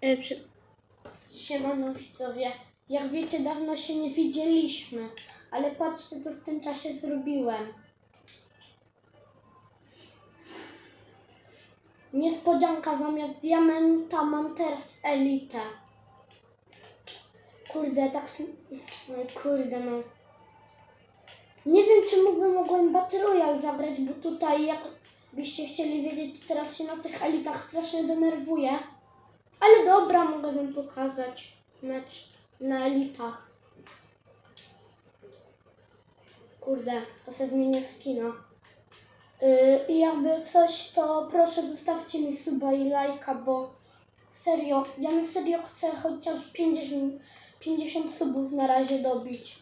E, przy... Siemano widzowie. Jak wiecie, dawno się nie widzieliśmy, ale patrzcie, co w tym czasie zrobiłem. Niespodzianka, zamiast diamenta mam teraz elitę. Kurde, tak... No, kurde, no. Nie wiem, czy mógłbym mogłem Battle Royale zagrać, bo tutaj, jakbyście chcieli wiedzieć, to teraz się na tych elitach strasznie denerwuję. Ale dobra, mogę wam pokazać mecz na elitach. Kurde, to se zmienię skina. Yy, I jakby coś, to proszę zostawcie mi suba i lajka, bo serio, ja mi serio chcę chociaż 50, 50 subów na razie dobić.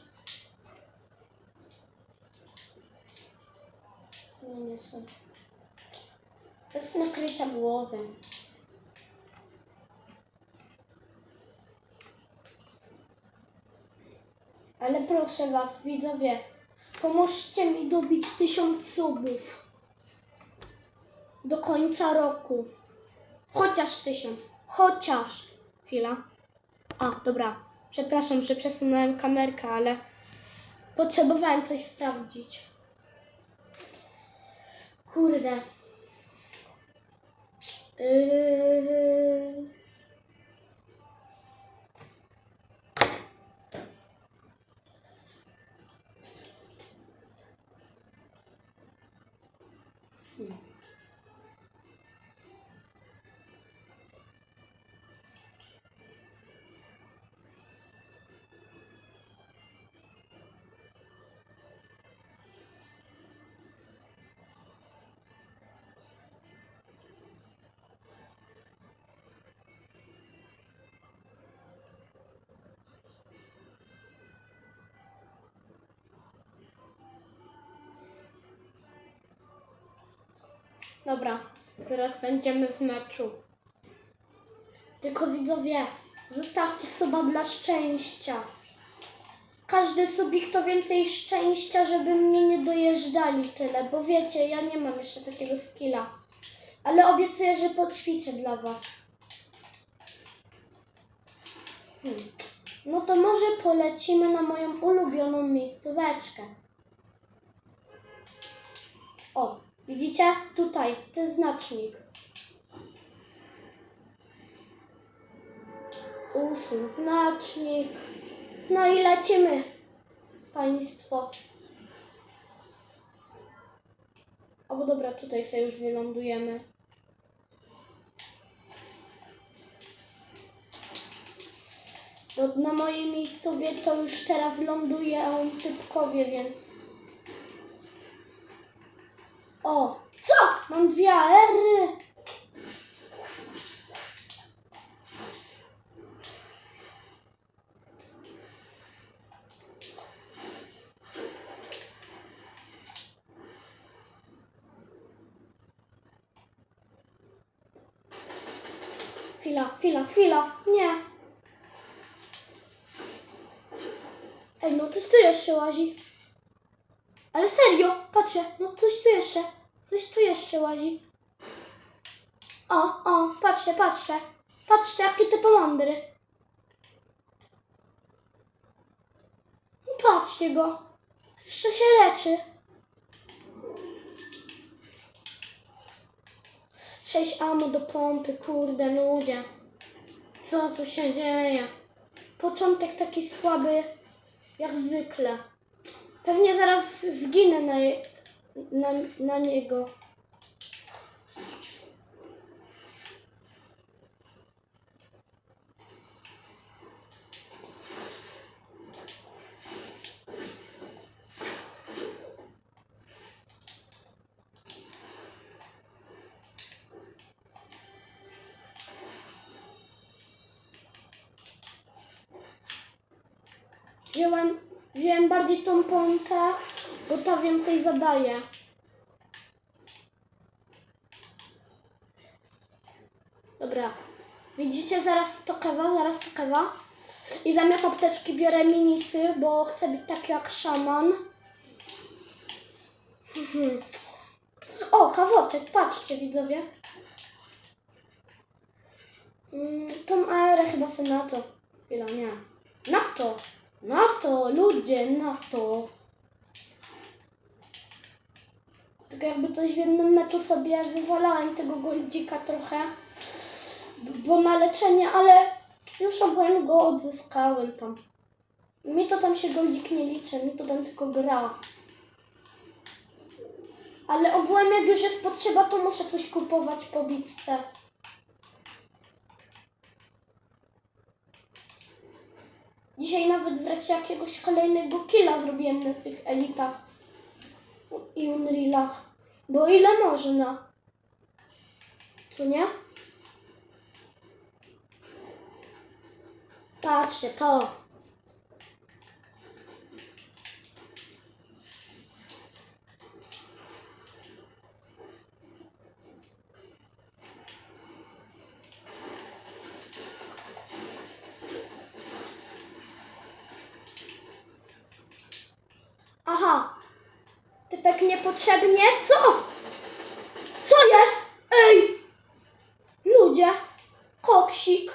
Nie, nie są. Bez nakrycia głowy. Ale proszę Was, widzowie, pomóżcie mi dobić tysiąc subów do końca roku. Chociaż tysiąc. Chociaż. Chwila. A, dobra. Przepraszam, że przesunąłem kamerkę, ale potrzebowałem coś sprawdzić. Kurde. Yy... Dobra, teraz będziemy w meczu. Tylko widzowie, zostawcie suba dla szczęścia. Każdy subik to więcej szczęścia, żeby mnie nie dojeżdżali tyle, bo wiecie, ja nie mam jeszcze takiego skilla. Ale obiecuję, że poćwiczę dla was. Hmm. No to może polecimy na moją ulubioną miejscóweczkę. O, widzicie? Tutaj, ten znacznik. Usuń znacznik. No i lecimy, państwo. Albo dobra, tutaj sobie już wylądujemy. No, na mojej miejscowie to już teraz lądują typkowie, więc o, co? Mam dwie AR. Chwila, chwila, chwila. Nie. Ej, no coś tu jeszcze łazi. Ale serio, patrzcie, no coś tu jeszcze, coś tu jeszcze łazi. O, o, patrzcie, patrzcie, patrzcie, jakie te pomądry. No Patrzcie go, jeszcze się leczy. Sześć amo do pompy, kurde ludzie. Co tu się dzieje? Początek taki słaby, jak zwykle. Pewnie zaraz zginę na, na, na niego. Wziąłem, wziąłem bardziej tą pompę, bo ta więcej zadaje. Dobra. Widzicie zaraz to kawa, zaraz to kawa. I zamiast apteczki biorę minisy, bo chcę być taki jak szaman. O, hawoczek, patrzcie widzowie. Mm, tą erę chyba sobie na to. Chwila, nie. Na to. Na to, ludzie, na to. Tak jakby coś w jednym meczu sobie wywalałem tego goldzika trochę. Bo na leczenie, ale już ogólnie go odzyskałem tam. Mi to tam się goldzik nie liczy, mi to tam tylko gra. Ale ogółem jak już jest potrzeba, to muszę coś kupować po bitce. Dzisiaj nawet wreszcie jakiegoś kolejnego killa zrobiłem na tych elitach i Unrealach. Do ile można? Co nie? Patrzcie, to. Aha. Typek niepotrzebnie. Co? Co jest? Ej! Ludzie. Koksik.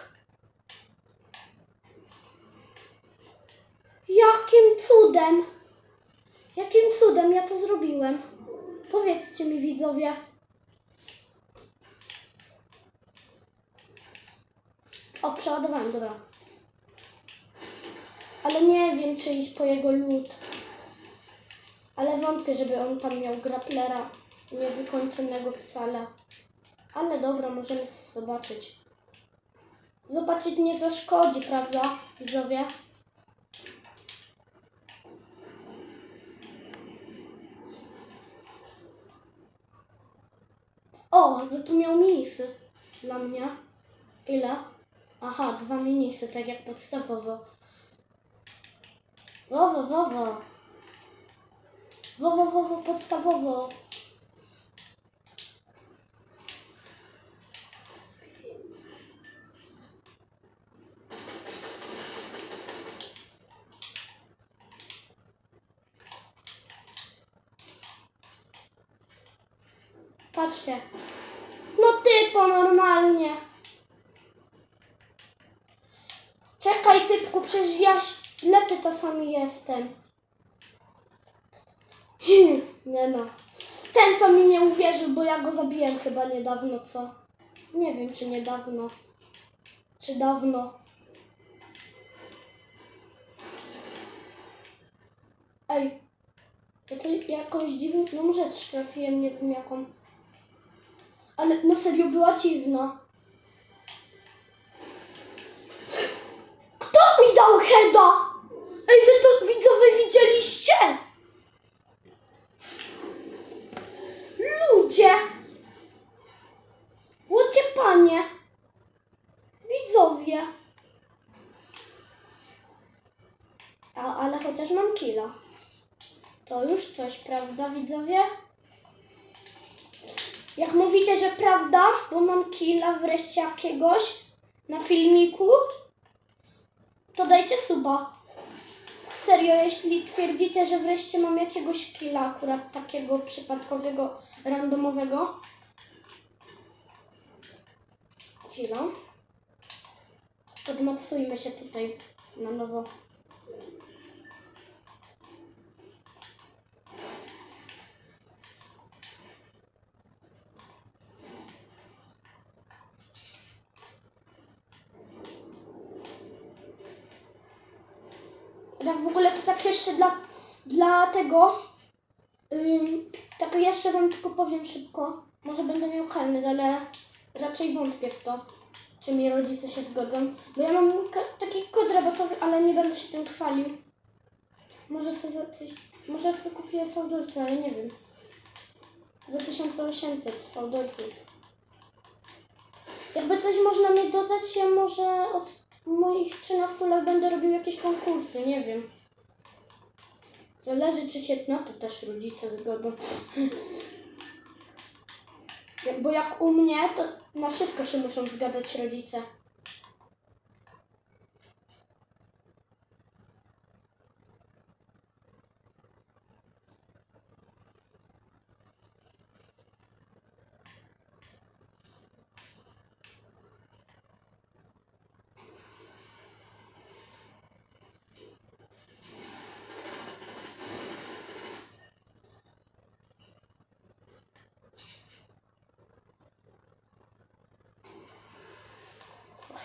Jakim cudem? Jakim cudem ja to zrobiłem? Powiedzcie mi widzowie. O, przeładowałem, dobra. Ale nie wiem, czy iść po jego lód. Ale wątpię, żeby on tam miał grapplera niewykończonego wcale. Ale dobra, możemy zobaczyć. Zobaczyć nie zaszkodzi, prawda, widzowie? O, no tu miał minisy dla mnie. Ile? Aha, dwa minisy, tak jak podstawowo. Wowo, wowo. Wowo, wowo, podstawowo. Patrzcie. No typo normalnie. Czekaj typku, przecież ja ślepy czasami jestem. Nie no. Ten to mi nie uwierzył, bo ja go zabiłem chyba niedawno, co? Nie wiem, czy niedawno. Czy dawno. Ej. Ja to jakąś dziwną rzecz trafiłem, nie wiem jaką. Ale na serio była dziwna. Kto mi dał heada? Ej, wy to widzowie widzieliście? Ludzie! Łocie panie! Widzowie! A, ale chociaż mam killa. To już coś, prawda, widzowie? Jak mówicie, że prawda, bo mam killa wreszcie jakiegoś na filmiku, to dajcie suba. Serio, jeśli twierdzicie, że wreszcie mam jakiegoś killa akurat takiego przypadkowego, randomowego. Chwilę. Podmocujmy się tutaj na nowo. Tak w ogóle to tak jeszcze dla, dla tego. Ym, tak jeszcze wam tylko powiem szybko. Może będę miał helny, ale raczej wątpię w to, czy mi rodzice się zgodzą. Bo ja mam taki kod rabatowy, ale nie będę się tym chwalił. Może sobie za coś. Może sobie kupię fałdolce, ale nie wiem. Za 1800 fałdolców. Jakby coś można mi dodać, ja może od moich 13 lat będę robił jakieś konkursy, nie wiem. Zależy, czy się na to też rodzice zgodzą. Bo jak u mnie, to na wszystko się muszą zgadzać rodzice.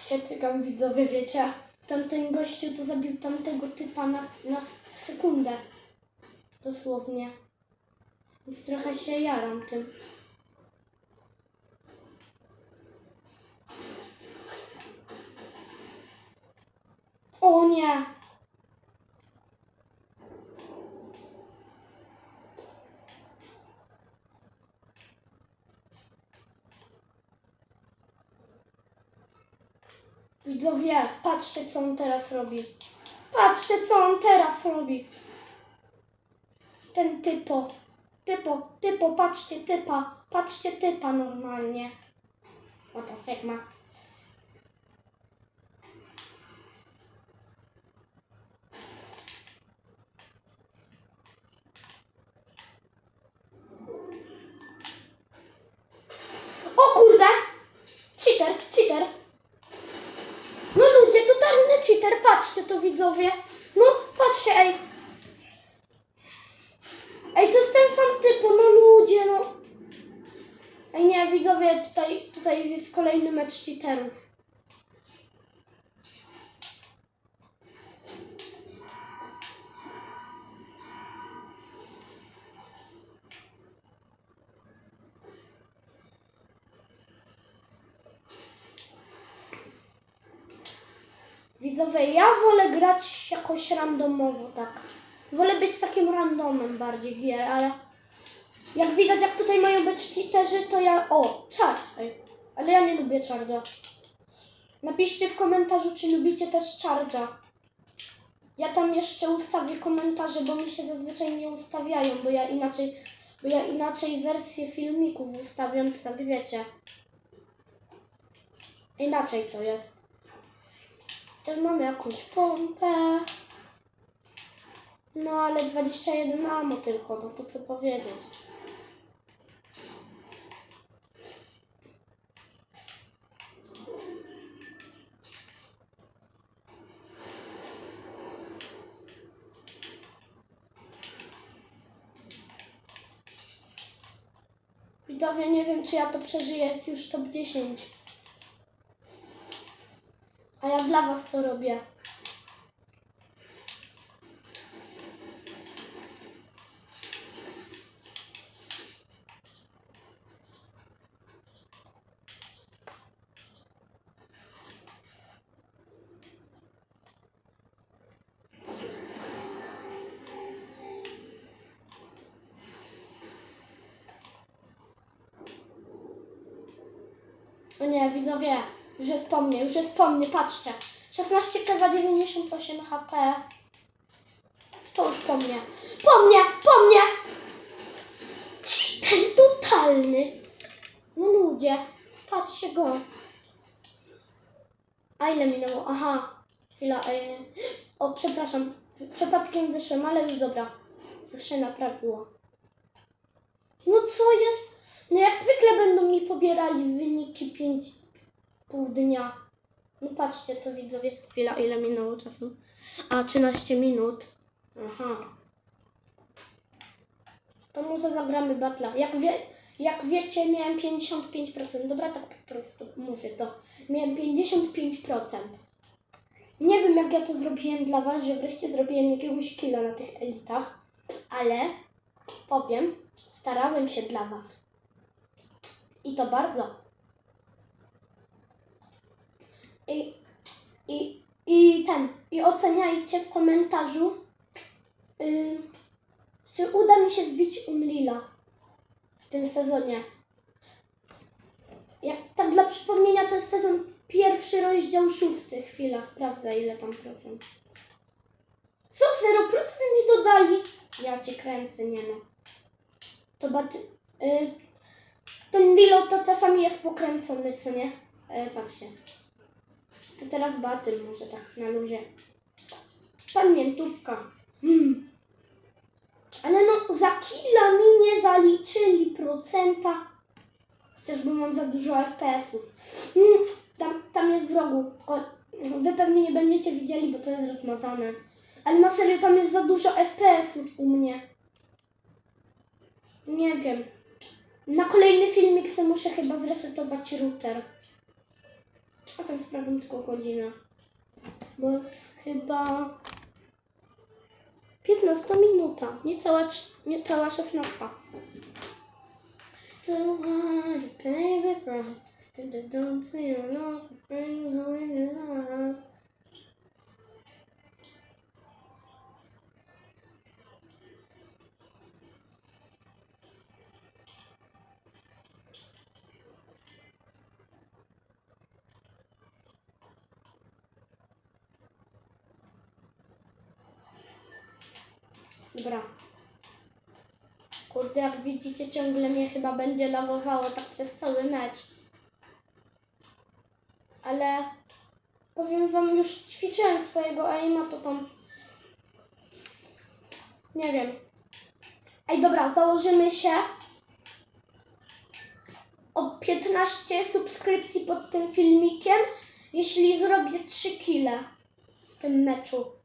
Się cykam widzowie, wiecie. Tamten gościu to zabił tamtego typa na, na sekundę. Dosłownie. Więc trochę się jaram tym. O nie! Widzowie, patrzcie co on teraz robi. Patrzcie co on teraz robi. Ten typo. Typo, typo, patrzcie typa. Patrzcie typa normalnie. Oto Sigma. O kurde! Cheater, cheater. No ludzie, totalny cheater, patrzcie to widzowie. No, patrzcie, ej. Ej, to jest ten sam typ, no ludzie, no. Ej, nie, widzowie, tutaj, tutaj jest kolejny mecz cheaterów. Widzowie, ja wolę grać jakoś randomowo, tak. Wolę być takim randomem bardziej gier, ale jak widać, jak tutaj mają być cheaterzy, to ja... O, czar! Ej, ale ja nie lubię czarda. Napiszcie w komentarzu, czy lubicie też czarda. Ja tam jeszcze ustawię komentarze, bo mi się zazwyczaj nie ustawiają, bo ja inaczej, bo ja inaczej wersję filmików ustawiam, to tak wiecie. Inaczej to jest. Też mamy jakąś pompę. No ale 21 amo tylko, no to co powiedzieć. Widzowie, nie wiem czy ja to przeżyję, jest już top 10. A ja dla was to robię. O nie, widzowie, po mnie, już jest po mnie, patrzcie. 16 kewa 98 HP. To już po mnie. Po mnie, po mnie! Cheater totalny. No ludzie, patrzcie go. A ile minęło? Aha, chwila. E... O, przepraszam, przypadkiem wyszłem, ale już dobra. Już się naprawiło. No co jest? No jak zwykle będą mi pobierali wyniki 5 pół dnia. No patrzcie to widzowie. Chwila, ile minęło czasu? A, 13 minut. Aha. To może zagramy batla. Jak, wie, jak wiecie, miałem 55%. Dobra, tak po prostu mówię to. Miałem 55%. Nie wiem, jak ja to zrobiłem dla Was, że wreszcie zrobiłem jakiegoś killa na tych elitach, ale powiem, starałem się dla Was. I to bardzo. I, i, i ten, i oceniajcie w komentarzu, y, czy uda mi się wbić Unreal'a w tym sezonie. Jak, tak dla przypomnienia, to jest sezon pierwszy, rozdział szósty. Chwila, sprawdzę ile tam procent. Co, 0% mi dodali? Ja cię kręcę, nie no. To baty... Y, ten Lilo to czasami jest pokręcony, co nie? E, patrzcie. To teraz batyl może tak na luzie. Pamiętówka. Hmm. Ale no za killa mi nie zaliczyli procenta. Chociażby mam za dużo FPS-ów. Hmm. Tam, tam jest w rogu. O, wy pewnie nie będziecie widzieli, bo to jest rozmazane. Ale na serio tam jest za dużo FPS-ów u mnie. Nie wiem. Na kolejny filmik sobie muszę chyba zresetować router. A tam sprawdzam tylko godzinę. Bo chyba 15 minuta, niecała, niecała 16. So hard to pay the price And they don't see you know bring you in the house Dobra. Kurde, jak widzicie, ciągle mnie chyba będzie lagowało tak przez cały mecz. Ale powiem wam, już ćwiczyłem swojego aima, to tam... Nie wiem. Ej, dobra, założymy się o 15 subskrypcji pod tym filmikiem, jeśli zrobię 3 kile w tym meczu.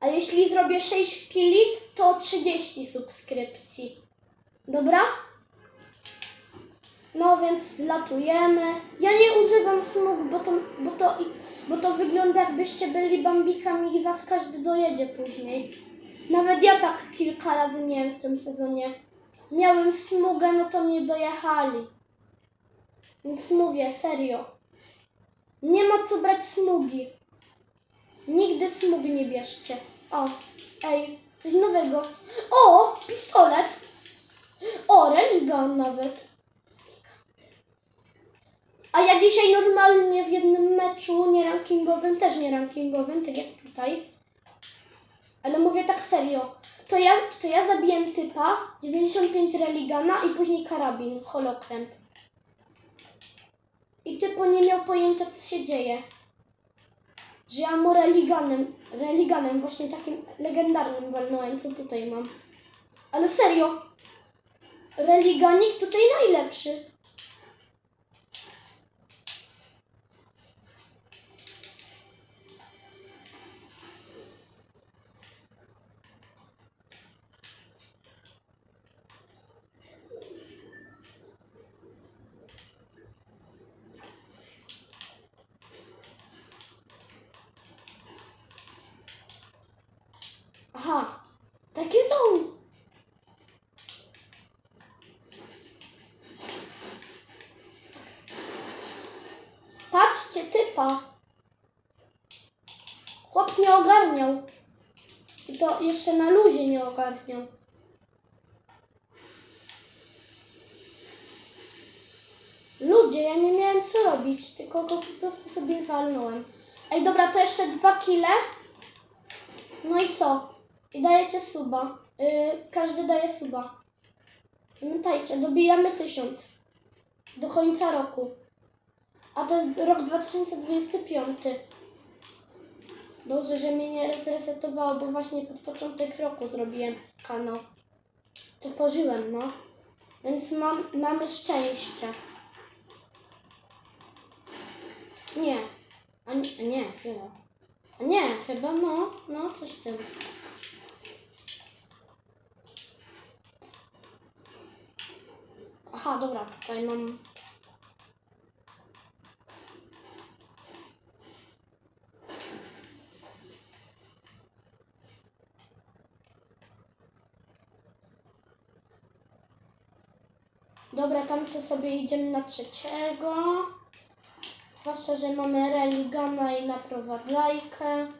A jeśli zrobię 6 kili, to 30 subskrypcji. Dobra? No więc latujemy. Ja nie używam smug, bo to, bo to, bo to wygląda jakbyście byli bambikami i was każdy dojedzie później. Nawet ja tak kilka razy miałem w tym sezonie. Miałem smugę, no to mnie dojechali. Więc mówię, serio. Nie ma co brać smugi. Nigdy smug nie bierzcie. O, ej, coś nowego. O, pistolet. O, religan nawet. A ja dzisiaj normalnie w jednym meczu nie rankingowym, też nie rankingowym, tak jak tutaj. Ale mówię tak serio. To ja, to ja zabiłem typa, 95 religana i później karabin, holokręt. I typo nie miał pojęcia, co się dzieje że ja mu religanem, religanem właśnie takim legendarnym walnąłem, co tutaj mam. Ale serio, religanik tutaj najlepszy. Aha, takie są. Patrzcie, typa. Chłop nie ogarniał. I to jeszcze na luzie nie ogarniał. Ludzie, ja nie miałem co robić, tylko go po prostu sobie walnąłem. Ej, dobra, to jeszcze dwa kile. No i co? I dajecie suba. Yy, każdy daje suba. Pamiętajcie, dobijamy tysiąc. Do końca roku. A to jest rok 2025. Dobrze, że mnie nie zresetowało, bo właśnie pod początek roku zrobiłem kanał. Stworzyłem, no. Więc mam, mamy szczęście. Nie. A nie, nie, chwilę. A nie, chyba no, no coś w tym. Aha, dobra, tutaj mam. Dobra, tam to sobie idziemy na trzeciego. Zwłaszcza, że mamy religana i naprowadzajkę.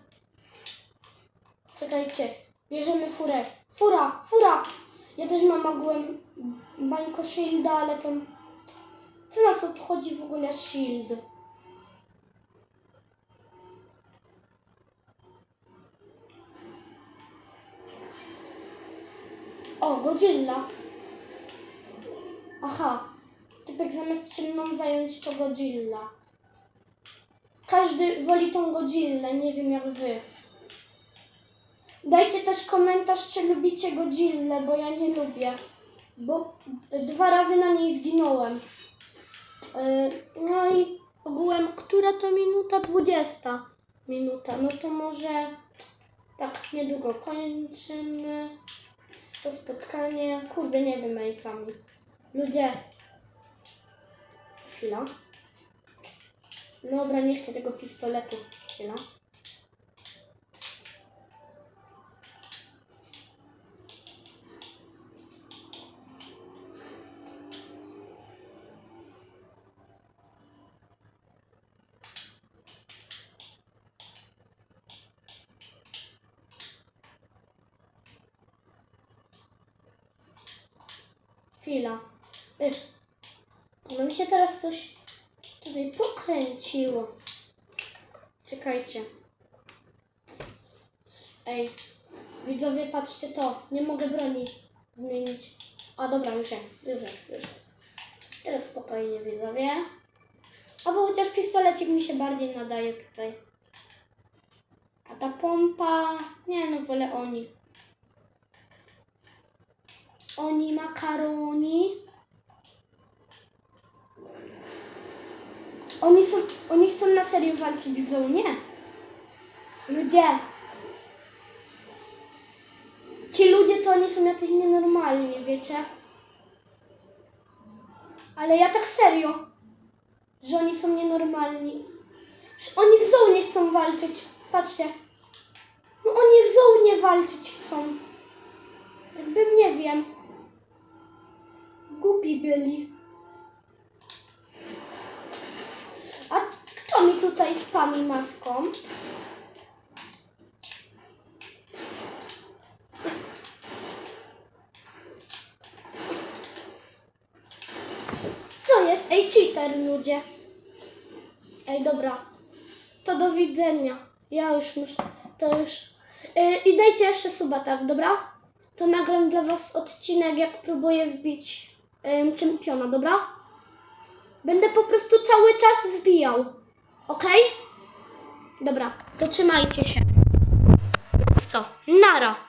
Czekajcie, bierzemy furę. Fura, fura! Ja też mam ogółem bańko shielda, ale to... Co nas obchodzi w ogóle shield? O, Godzilla. Aha, typek zamiast się mną zająć to Godzilla. Każdy woli tą Godzillę, nie wiem jak wy. Dajcie też komentarz, czy lubicie Godzillę, bo ja nie lubię. Bo dwa razy na niej zginąłem. Yy, No i ogółem, która to minuta? 20 minuta. No to może tak niedługo kończymy to spotkanie. Kurde, nie wiem, ej sami. Ludzie. Chwila. Dobra, nie chcę tego pistoletu. Chwila. Pokręciło. Czekajcie. Ej, widzowie, patrzcie to. Nie mogę broni zmienić. A dobra, już jest, już jest, już jest. Teraz spokojnie, widzowie. Albo chociaż pistolecik mi się bardziej nadaje tutaj. A ta pompa... Nie no, wolę oni. Oni makaroni. Oni są, oni chcą na serio walczyć w zonie. Ludzie. Ci ludzie to oni są jacyś nienormalni, wiecie? Ale ja tak serio, że oni są nienormalni. Że oni w zonie chcą walczyć. Patrzcie. No oni w zonie walczyć chcą. Jakbym nie wiem. Głupi byli. A kto mi spami maską? Co jest? Ej, cheater, ludzie. Ej, dobra. To do widzenia. Ja już muszę. To już. Yy, I dajcie jeszcze suba, tak, dobra? To nagram dla Was odcinek, jak próbuję wbić yy, czempiona, dobra? Będę po prostu cały czas wbijał. Ok? Dobra, to trzymajcie się. Co? Nara.